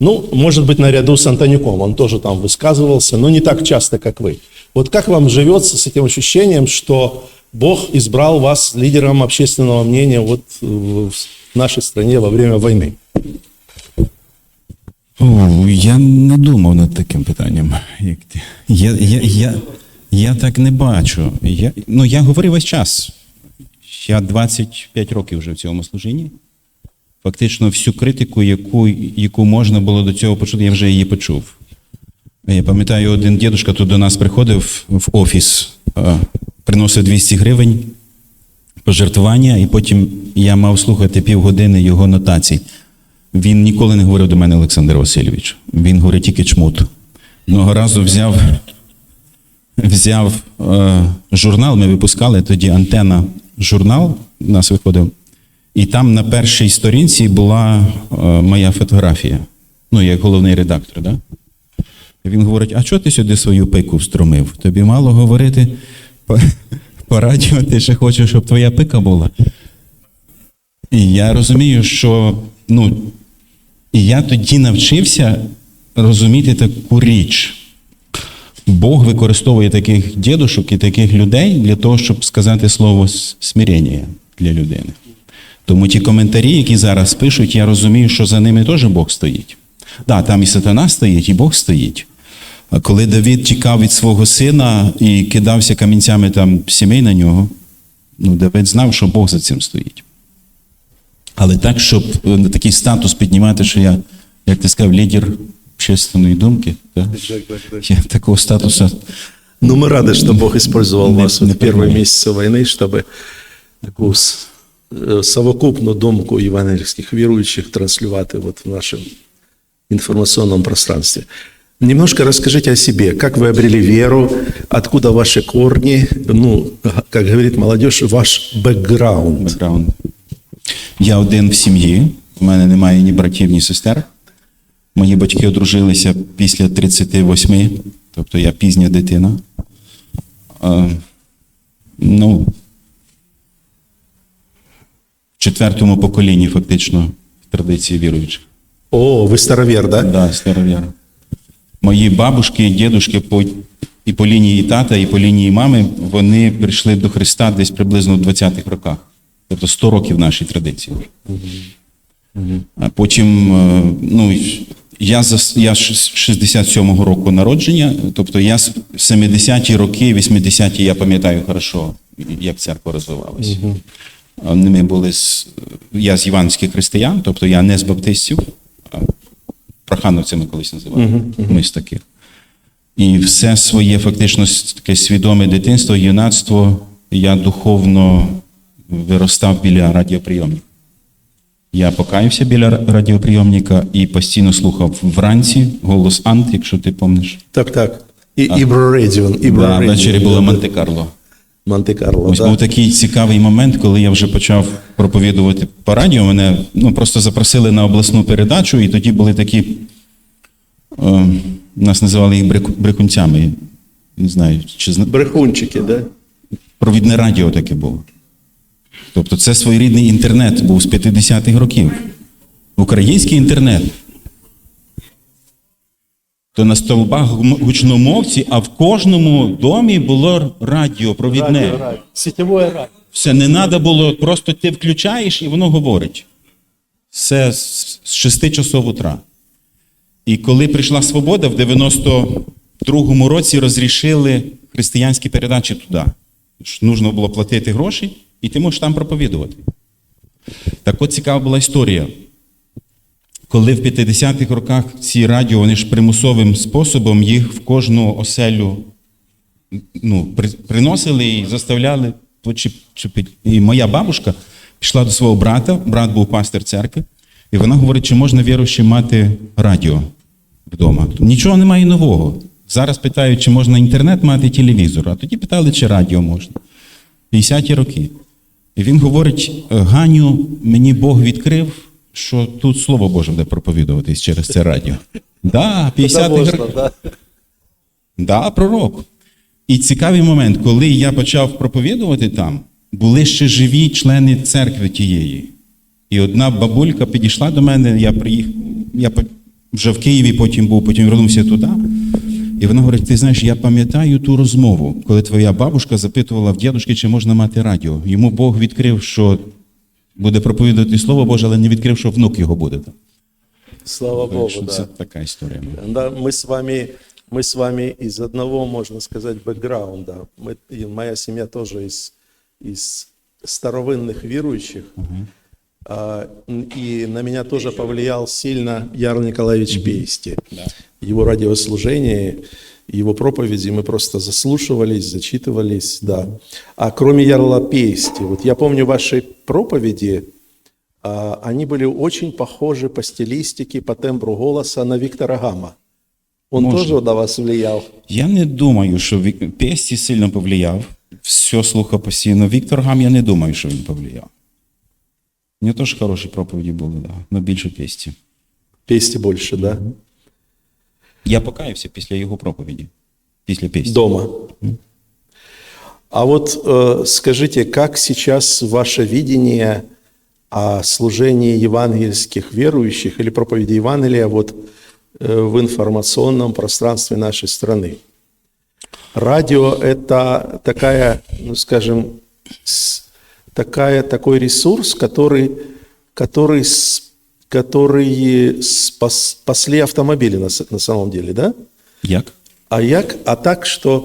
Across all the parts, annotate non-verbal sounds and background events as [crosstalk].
Ну, может быть, наряду с Антонюком, он тоже там высказывался, но не так часто, как вы. Вот как вам живется с этим ощущением, что Бог избрал вас лидером общественного мнения вот в нашей стране во время войны? О, я не думав над таким питанням. Як ти. Я, я, я, я так не бачу. Я, ну, я говорив весь час. Я 25 років вже в цьому служінні. Фактично, всю критику, яку, яку можна було до цього почути, я вже її почув. Я пам'ятаю, один дідусь тут до нас приходив в офіс, приносив 200 гривень пожертвування, і потім я мав слухати півгодини його нотацій. Він ніколи не говорив до мене Олександр Васильович. Він говорить тільки чмут. Одного разу взяв, взяв е, журнал, ми випускали тоді антена журнал, у нас виходив. І там на першій сторінці була е, моя фотографія. Ну, як головний редактор, да? Він говорить: а чого ти сюди свою пику встромив? Тобі мало говорити по, [laughs] по радіо, ти ще хочеш, щоб твоя пика була. І я розумію, що ну, я тоді навчився розуміти таку річ. Бог використовує таких дідушок і таких людей для того, щоб сказати слово смирення для людини. Тому ті коментарі, які зараз пишуть, я розумію, що за ними теж Бог стоїть. Так, да, там і сатана стоїть, і Бог стоїть. А коли Давид тікав від свого сина і кидався камінцями там сімей на нього, ну, Давид знав, що Бог за цим стоїть. Але так, щоб е, на такий статус піднімати, що я, як ти сказав, лідер общественної думки, так? я такого статусу. Ну, мы рады, что Бог использовал Не- вас не в первые понимаю. месяцы войны, чтобы такую с- э, совокупну думку евангельских верующих транслювати вот в нашем информационном пространстве. Немножко расскажите о себе, как вы обрели веру, откуда ваши корни, ну, как говорит молодежь, ваш бэкграунд. бекграунд. Я один в сім'ї, у мене немає ні братів, ні сестер. Мої батьки одружилися після 38, тобто я пізня дитина. Е, ну, четвертому поколінні, фактично, в традиції віруючих. О, вы старовер, да? Да, старовіра. Мої бабушки, дідушки по, і по лінії тата, і по лінії мами, вони прийшли до Христа десь приблизно в 20-х роках. Тобто 100 років нашій традиції. А потім, е, ну, я, зас- я з 67-го року народження, тобто я з 70-ті роки, 80-ті, я пам'ятаю хорошо, як церква розвивалася. Ми були з, я з іванських християн, тобто я не з баптистів, а прохановцями колись називали. Ми з таких. І все своє фактично таке свідоме дитинство, юнацтво я духовно виростав біля радіоприйомника. Я покаявся біля радіоприйомника і постійно слухав вранці голос Ант, якщо ти пам'ятаєш. Так, так. И, Ибро Радио. Ибро Да, ввечері було Монте-Карло. Монте-Карло, Ось да. був такий цікавий момент, коли я вже почав проповідувати по радіо. Мене ну, просто запросили на обласну передачу, і тоді були такі. Е, нас називали їх бреху- брехунцями. Не знаю, чи зна... Брехунчики, да? провідне радіо таке було. Тобто це своєрідний інтернет був з 50-х років. Український інтернет. То на стовбах гум- гучномовці, а в кожному домі було радіо провідне. Сетевое радио. Все, не треба було, просто ти включаєш і воно говорить. Все з з 6 часов утра. І коли прийшла свобода, в 92-му році розрішили християнські передачі туди. Нужно було платити гроші, і ти можеш там проповідувати. Так от цікава була історія. Коли в 50-х роках ці радіо, вони ж примусовим способом їх в кожну оселю ну, при, приносили і заставляли. І моя бабушка пішла до свого брата, брат був пастир церкви, і вона говорить, чи можна віруючи мати радіо вдома. Нічого немає нового. Зараз питають, чи можна інтернет мати телевізор, а тоді питали, чи радіо можна. 50-ті роки. І він говорить: Ганю, мені Бог відкрив, що тут Слово Боже буде проповідуватись через це радіо. Да, 50-х Можно, да. Да, пророк. І цікавий момент, коли я почав проповідувати там, були ще живі члени церкви тієї. І одна бабулька підійшла до мене, я приїхав, я вже в Києві потім був, потім вернувся туди. І вона говорить: ти знаєш, я пам'ятаю ту розмову, коли твоя бабушка запитувала в дідушки, чи можна мати радіо. Йому Бог відкрив, що буде проповідати Слово Боже, але не відкрив, що внук його буде. Слава Так Богу, що да. Це така історія. Да, мы с вами, мы с вами из одного, можно сказать, бэкграунда. Мы, и моя семья тоже из, из старовинных верующих. А, и на меня тоже повлиял сильно Яр Николаевич Пейсти. Его радиослужение, его проповеди мы просто заслушивались, зачитывались, да. А кроме Ярла Пейсти, вот я помню ваши проповеди, а, они были очень похожи по стилистике, по тембру голоса на Виктора Гама. Он Может. тоже на вас влиял. Я не думаю, що Вік- Песті сильно повлияв. Все слухав постійно. Віктор Гам, я не думаю, що він повлияв. У нього теж хороші проповіді були, да. але більше Песті. Пейсти больше, да? Я покаявся після його проповіді. Після Песті. Дома. А вот э, скажите, как сейчас ваше видение о служении евангельских верующих или проповеди Евангелия вот э, в информационном пространстве нашей страны? Радио – это такая, ну, скажем, с- такая, такой ресурс, который, который, с- который спас, спасли автомобили на, на самом деле, да? Як? А як? А так, что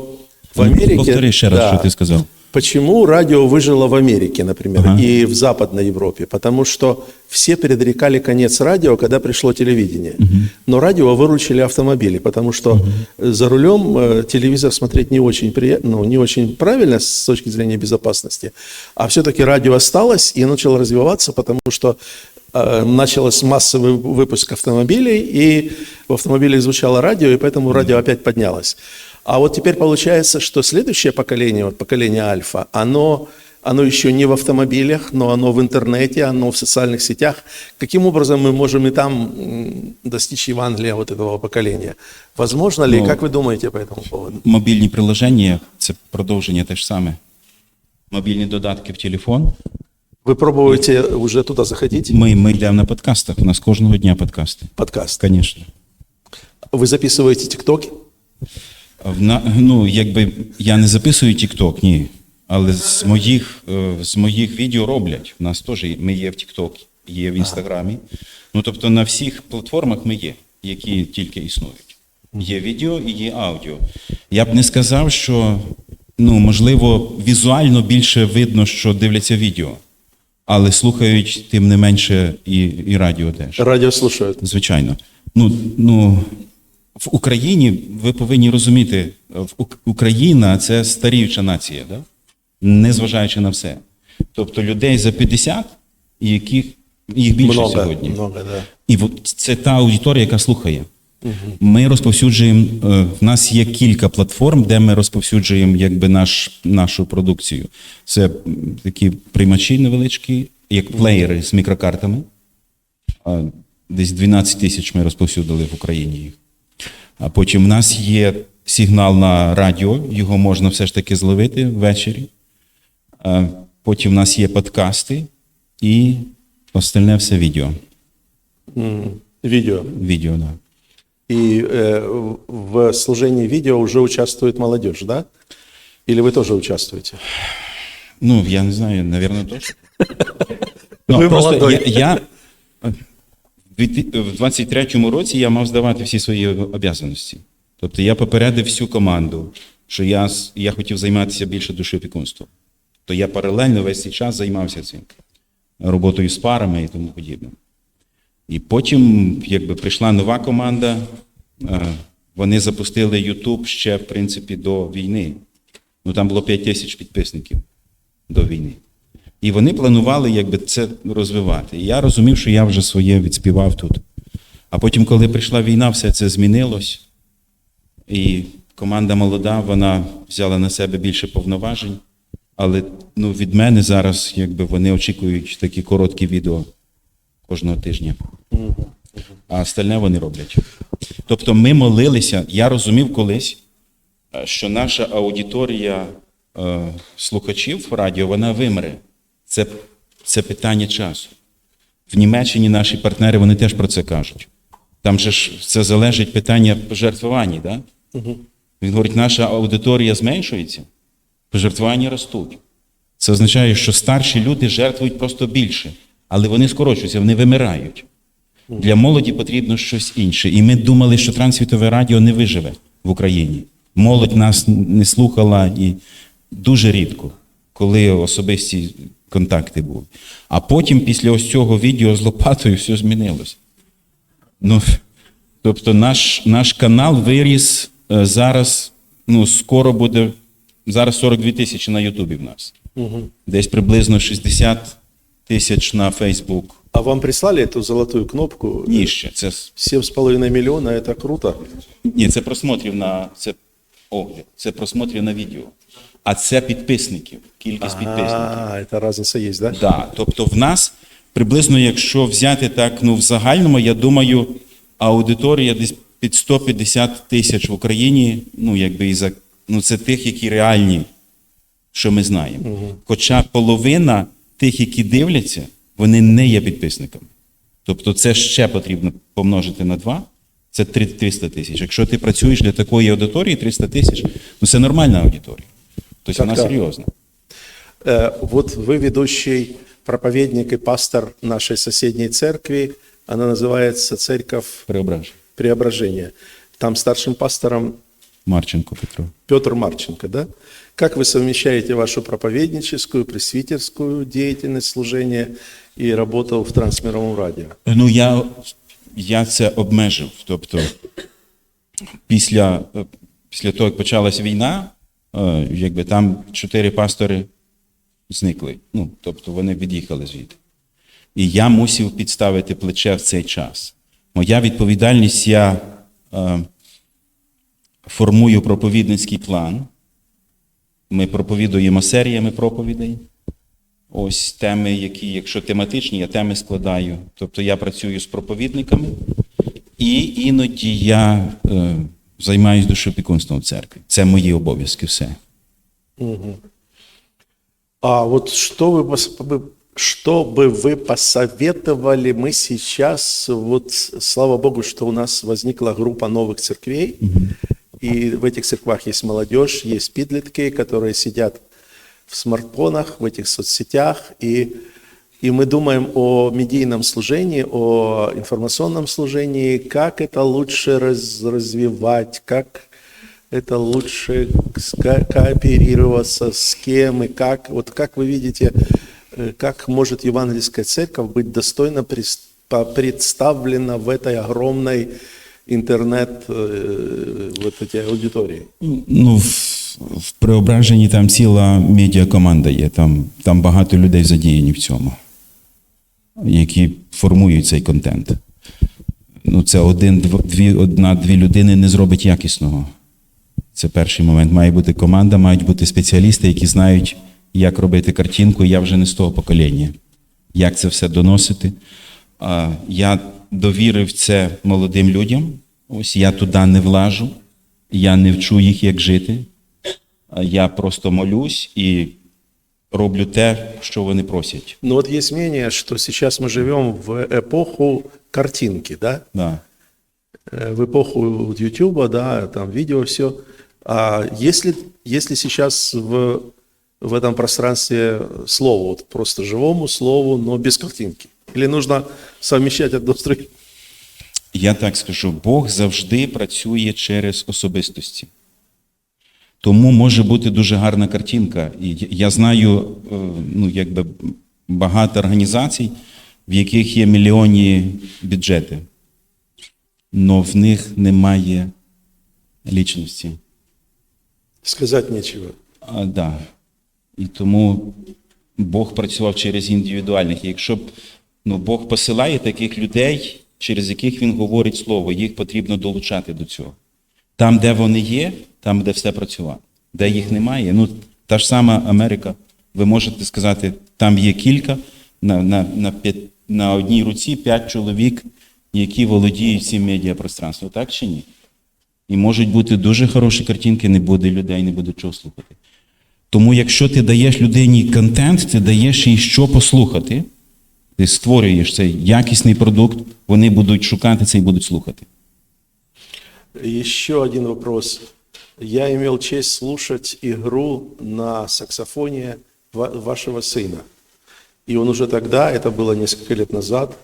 в Ну, Америке... Повтори ще раз, Да. що ти сказав. Почему радио выжило в Америке, например, Ага. и в Западной Европе? Потому что все предрекали конец радио, когда пришло телевидение. Но радио выручили автомобили, потому что э, за рулем э, телевизор смотреть не очень, прия- ну, не очень правильно с точки зрения безопасности. А все-таки радио осталось и начало развиваться, потому что э, началось массовый выпуск автомобилей, и в автомобилях звучало радио, и поэтому радио опять поднялось. А вот теперь получается, что следующее поколение, вот поколение альфа, оно, оно еще не в автомобилях, но оно в интернете, оно в социальных сетях. Каким образом мы можем и там м, достичь Евангелия вот этого поколения? Возможно ли? Ну, как вы думаете по этому поводу? Мобільні приложення це продовження те ж саме. Мобільні додатки в телефон. Вы пробуете уже туда заходить? Ми, ми йдемо на подкастах. У нас кожного дня подкасти. Подкаст. Звісно. Вы записываете тиктоки? В на- ну, якби я не записую TikTok, ні. Але з моїх, е, з моїх відео роблять. У нас теж є- ми є в TikTok, є в Інстаграмі. Ну, тобто на всіх платформах ми є, які тільки існують. Є відео і є аудіо. Я б не сказав, що ну, можливо, візуально більше видно, що дивляться відео, але слухають тим не менше і, і радіо теж. Радио слушают. Звичайно. Ну, ну, в Україні ви повинні розуміти, Україна це старіюча нація, да? незважаючи на все. Тобто людей за 50, яких їх більше Много, сьогодні. много, да. І це та аудиторія, яка слухає. Ми розповсюджуємо, е, в нас є кілька платформ, де ми розповсюджуємо якби наш, нашу продукцію. Це такі приймачі невеличкі, як плеєри з мікрокартами. Десь 12 тисяч ми розповсюдили в Україні їх. А потім в нас є сигнал на радіо, його можна все ж таки зловити ввечері. А Потім в нас є подкасти і остальне все відео. М, Видео. Відео, да. И э, в служении видео уже участвует молодежь, да? Или вы тоже участвуете? Ну, я не знаю, напевно, точно. Ну, Ви просто молодой. я, я в дві- в 23-му році я мав здавати всі свої обов'язаності. Тобто я попередив всю команду, що я, с- я хотів займатися більше душеопікунством. То я паралельно весь цей час займався цим роботою з парами і тому подібне. І потім, якби прийшла нова команда, е, вони запустили YouTube ще, в принципі, до війни. Ну там було 5 тисяч підписників до війни. І вони планували якби це розвивати. І я розумів, що я вже своє відспівав тут. А потім, коли прийшла війна, все це змінилось. І команда молода, вона взяла на себе більше повноважень. Але ну, від мене зараз якби, вони очікують такі короткі відео кожного тижня. А остальне вони роблять. Тобто ми молилися, я розумів колись, е, що наша аудиторія е, слухачів радіо вона вимре. Це, це питання часу. В Німеччині наші партнери вони теж про це кажуть. Там же ж це залежить питання пожертвування, да? Він говорить, наша аудиторія зменшується, пожертвування ростуть. Це означає, що старші люди жертвують просто більше, але вони скорочуються, вони вимирають. Для молоді потрібно щось інше. І ми думали, що трансвітове радіо не виживе в Україні. Молодь нас не слухала і дуже рідко, коли особисті контакти були. А потім, після ось цього відео з Лопатою, все змінилося. Ну, тобто наш, наш канал виріс е, зараз, ну, скоро буде, зараз 42 тисячі на Ютубі в нас. Десь приблизно 60 тисяч на Фейсбук. А вам прислали эту золотую кнопку? Ні, ще. Це, с- 7,5 миллиона, это круто. ні, це просмотрів на це огляд, це просмотрів на відео. А це підписників, кількість підписників. А, это разница есть, да? Да, тобто в нас приблизно, якщо взяти так, ну в загальному, я думаю, аудиторія десь під 150 тисяч в Україні, ну якби і за ну це тих, які реальні, що ми знаємо. Хоча половина тих, які дивляться, вони не є підписниками. Тобто це ще потрібно помножити на два. Це три- 300 тисяч. Якщо ти працюєш для такої аудиторії, 300 тисяч, ну це нормальна аудиторія. Тобто вона Так-так. серйозна. Э, Вот вы ведущий проповедник и пастор нашей соседней церкви. Она называется Церковь Преображення. Преображения. Там старшим пастором Марченко Петро. Петр Марченко, да? Как вы совмещаете вашу проповедническую, пресвитерскую деятельность, служение и работу в трансмировом радио? Ну, я, я це обмежив. Тобто, після, після того, як почалась війна, е, якби там чотири пастори зникли. Ну, тобто вони від'їхали звідти. І я мусив підставити плече в цей час. Моя відповідальність, я е, формую проповідницький план. Ми проповідуємо серіями проповідей. Ось теми, які, якщо тематичні, я теми складаю. Тобто я працюю з проповідниками, і іноді я е, займаюся душопікунством в церкві. Це мої обов'язки, все. А вот что вы, пос- бы- что бы вы посоветовали мы сейчас, вот слава Богу, что у нас возникла группа новых церквей, И в этих церквах есть молодежь, есть подростки, которые сидят в смартфонах, в этих соцсетях, и, и мы думаем о медийном служении, о информационном служении, как это лучше раз- развивать, как это лучше кооперироваться с кем и как. Вот как вы видите, э, как может евангельская церковь быть достойно представлена в этой огромной интернет э, вот этой аудитории? Ну, в, в преображенні там ціла медіакоманда є, там, там багато людей задіяні в цьому, які формують цей контент. Ну, це один-дві одна-дві людини не зробить якісного. Це перший момент. Має бути команда, мають бути спеціалісти, які знають, як робити картинку. Я вже не з того покоління. Як це все доносити. А, Я довірив це молодим людям. Ось я туди не влажу, я не вчу їх, як жити. А Я просто молюсь і роблю те, що вони просять. Но вот есть мнение, что сейчас мы живем в эпоху картинки, да? Да. Э, в эпоху YouTube, да, там видео, все. А если, если сейчас в, в этом пространстве слово, вот просто живому слову, но без картинки? Или нужно совмещать одно с другим? Я так скажу, Бог завжди працює через особистості. Тому може бути дуже гарна картинка. Я знаю е, ну, якби багато організацій, в яких є мільйонні бюджети, але в них немає лічності. Сказать нечего. А, да. І тому Бог працював через індивідуальних. І якщо б ну, Бог посилає таких людей, через яких Він говорить слово, їх потрібно долучати до цього. Там, де вони є, там, де все працювати. Де їх немає, ну та ж сама Америка, ви можете сказати, там є кілька, на, на, на, на одній руці п'ять чоловік, які володіють цим медіапространством, так чи ні? І можуть бути дуже хороші картинки, не буде людей, не буде чого слухати. Тому, якщо ти даєш людині контент, ти даєш їй що послухати, Ти створюєш цей якісний продукт, вони будуть шукати це і будуть слухати. Еще один вопрос. Я имел честь слушать игру на саксофоне ва- вашего сына. И он уже тогда, это было несколько лет назад,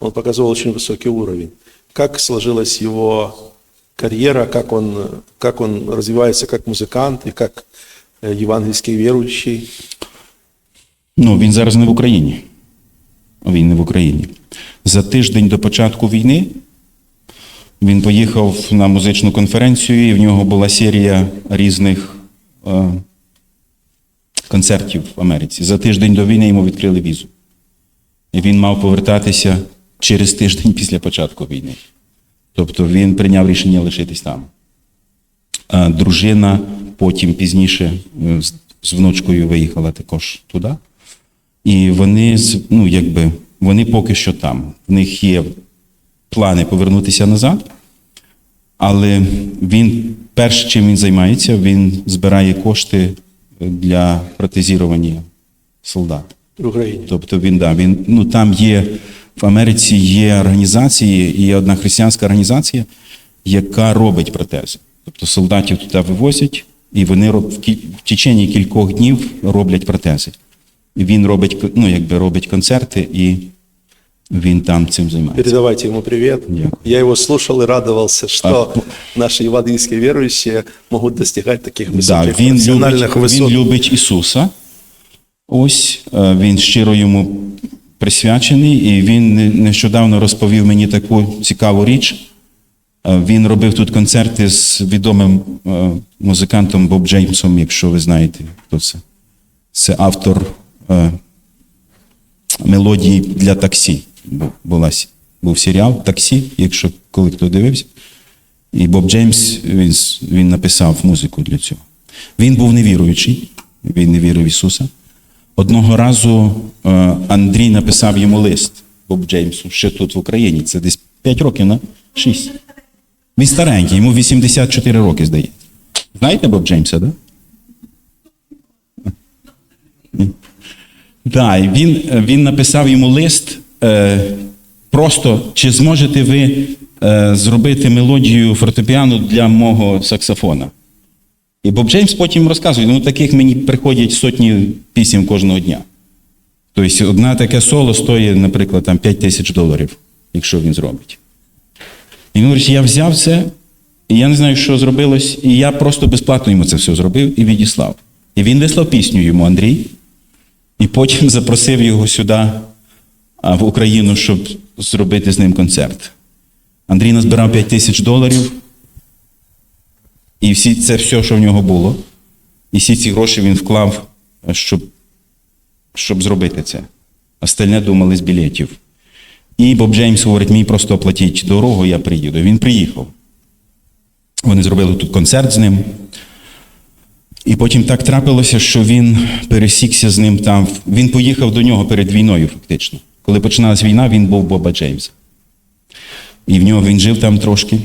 он показывал очень высокий уровень. Как сложилась его карьера, как он, как он развивается как музыкант и как э, евангельский верующий? Ну, він зараз не в Україні. Він в Україні. За тиждень до початку війни він поїхав на музичну конференцію, і в нього була серія різних е, концертів в Америці. За тиждень до війни йому відкрили візу. І він мав повертатися через тиждень після початку війни. Тобто він прийняв рішення лишитись там. А дружина потім пізніше е, з внучкою виїхала також туди. І вони ну, якби, вони поки що там. В них є плани повернутися назад. Але він, перше, чим він займається, він збирає кошти для протезірування солдат. В Украине. Тобто він, да, він, ну, там є в Америці є організації, і є одна християнська організація, яка робить протези. Тобто солдатів туди вивозять, і вони в, в течение кількох днів роблять протези І він робить, к- ну, якби робить концерти, і він там цим займається. Передавайте ему привет. Дякую. Я его слушал и радовался, что наши евангельские верующие могут достигать таких Да, высоких він, профессиональных любить, высот. він любить Ісуса. Ось е, він щиро йому присвячений, і він не- нещодавно розповів мені таку цікаву річ. Е, Він робив тут концерти з відомим е, музикантом Боб Джеймсом, якщо ви знаєте, хто це. Це автор е, мелодії для таксі. Була, був серіал Таксі, якщо коли хто дивився. І Боб Джеймс він, він написав музику для цього. Він був невіруючий, він не вірив в Ісуса. Одного разу е, Андрій написав йому лист Боб Джеймсу, ще тут в Україні. Це десь 5 років, на 6. Він старенький, йому 84 роки, здається. Знаєте Боб Джеймса, так? Да? І він, він написав йому лист. Е, просто чи зможете ви е, зробити мелодію фортепіано для мого саксофона? І Боб Джеймс потім розказує: ну таких мені приходять сотні пісень кожного дня. Тобто, одне таке соло стоїть, наприклад, там 5 тисяч доларів, якщо він зробить. І він говорить, я взяв це, і я не знаю, що зробилось, і я просто безплатно йому це все зробив і відіслав. І він вислав пісню йому, Андрій, і потім запросив його сюди, в Україну, щоб зробити з ним концерт. Андрій назбирав 5 тисяч доларів, і всі, це все, що в нього було. І всі ці гроші він вклав, е, щоб, щоб зробити це. Остальне думали з білетів. І Боб Джеймс говорить, мені просто оплатіть дорогу, я приїду. Він приїхав. Вони зробили тут концерт з ним. І потім так трапилося, що він пересікся з ним там. Він поїхав до нього перед війною, фактично. Коли починалась війна, він був Боба Джеймса. І в нього він жив там трошки.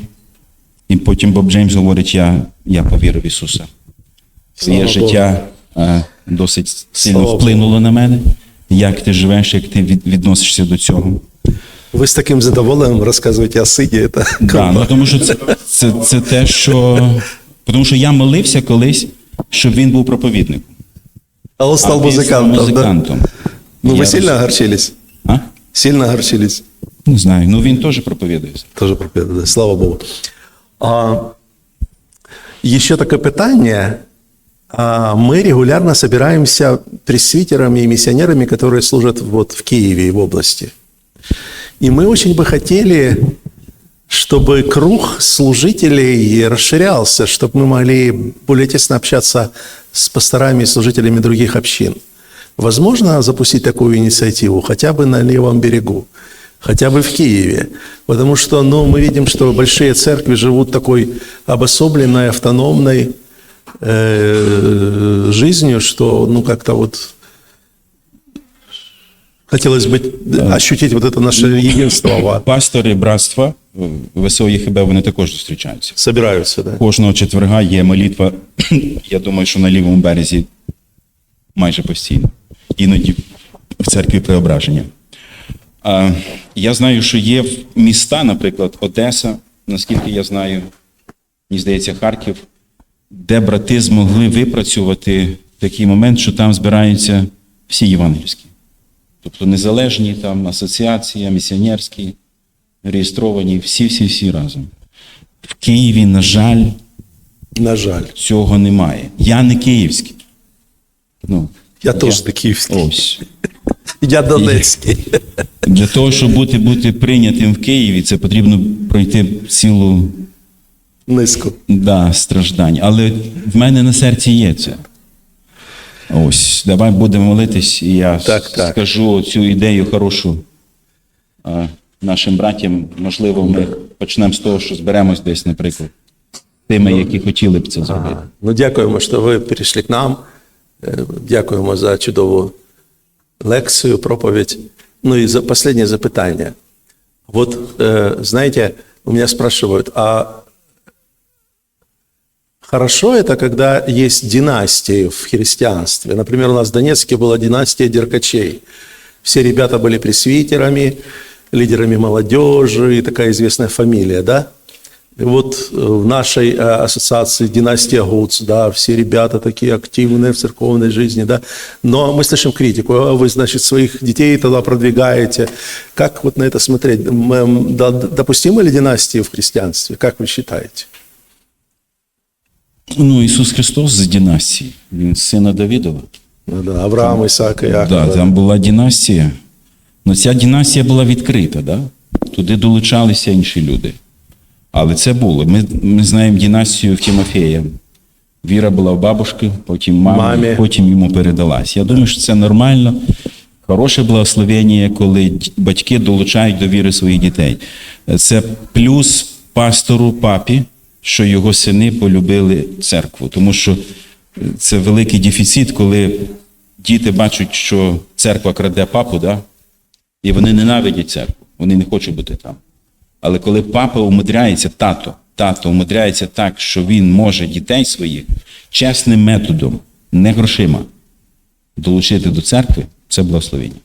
І потім Боб Джеймс говорить: я, я повірив в Ісуса. Своє Слава життя е, досить сильно Слава вплинуло на мене. Як ти живеш, як ти від, відносишся до цього. Вы с таким задоволенным рассказываете о сыне. Это Да, круто. ну, тому що це, це, це те, що. Тому що я молився колись, щоб він був проповідником. А он стал А він став музыкантом, да? музикантом. Ну, Я вы сильно роз- огорчились? А? Сильно огорчились? Не знаю. Ну він теж проповідує. Тоже проповедовали, слава Богу. А, еще такое питание. А, мы регулярно собираемся пресвитерами и миссионерами, которые служат вот в Киеве и в области. И мы очень бы хотели, чтобы круг служителей расширялся, чтобы мы могли более тесно общаться с пасторами и служителями других общин. Возможно запустить такую инициативу хотя бы на левом берегу, хотя бы в Киеве. Потому что ну, мы видим, что большие церкви живут такой обособленной, автономной э, жизнью, что ну как-то вот хотелось бы ощутить вот это наше единство. [coughs] Пастори братства в ВСО ЄХБ вони також зустрічаються. Собираются, да? Кожного четверга є молитва, [coughs] я думаю, що на лівому березі майже постійно. Іноді в церкві преображення. Я знаю, що є міста, наприклад, Одеса, наскільки я знаю, мені здається, Харків, де брати змогли випрацювати такий момент, що там збираються всі євангельські. Тобто незалежні там асоціації, місіонерські, реєстровані, всі-всі-всі разом. В Києві, на жаль, На жаль. цього немає. Я не київський. Ну, Я теж не київський. ось. [laughs] Я донецький. Для того, щоб бути, бути прийнятим в Києві, це потрібно пройти цілу Низько. да, страждань. Але в мене на серці є це. Ось, давай будемо молитись, і я Так, так. скажу цю ідею хорошу а, нашим братям. Можливо, ми почнемо з того, що зберемось десь, наприклад, тими, які хотіли б це зробити. Ну, дякуємо, що ви прийшли к нам. Е, Дякуємо за чудову лекцію, проповідь. Ну и за последнее запытание. Вот, э, знаете, у меня спрашивают, а хорошо это, когда есть династии в христианстве? Например, у нас в Донецке была династия Деркачей. Все ребята были пресвитерами, лидерами молодежи, и такая известная фамилия, да? И вот э, в нашей э, ассоциации династия Гуц, да, все ребята такие активные в церковной жизни, да, но мы слышим критику, а вы, значит, своих детей тогда продвигаете. Как вот на это смотреть? Допустимы ли династии в христианстве? Как вы считаете? Ну, Ісус Христос з династії, він сина Давідова. Ну да, Авраам, Исаак и Иаков. Да, там була династія. Ну, ця династія була відкрита, да? туди долучалися інші люди. Але це було. Ми, ми знаємо династію в Тимофея. Віра була в бабушки, потім мамі, Мамі. потім йому передалась. Я думаю, що це нормально. Хороше благословення, коли батьки долучають до віри своїх дітей. Це плюс пастору, папі, що його сини полюбили церкву. Тому що це великий дефіцит, коли діти бачать, що церква краде папу, да? і вони ненавидять церкву, вони не хочуть бути там. Але коли папа умудряється, тато, тато умудряється так, що він може дітей своїх чесним методом, не грошима, долучити до церкви, це благословення.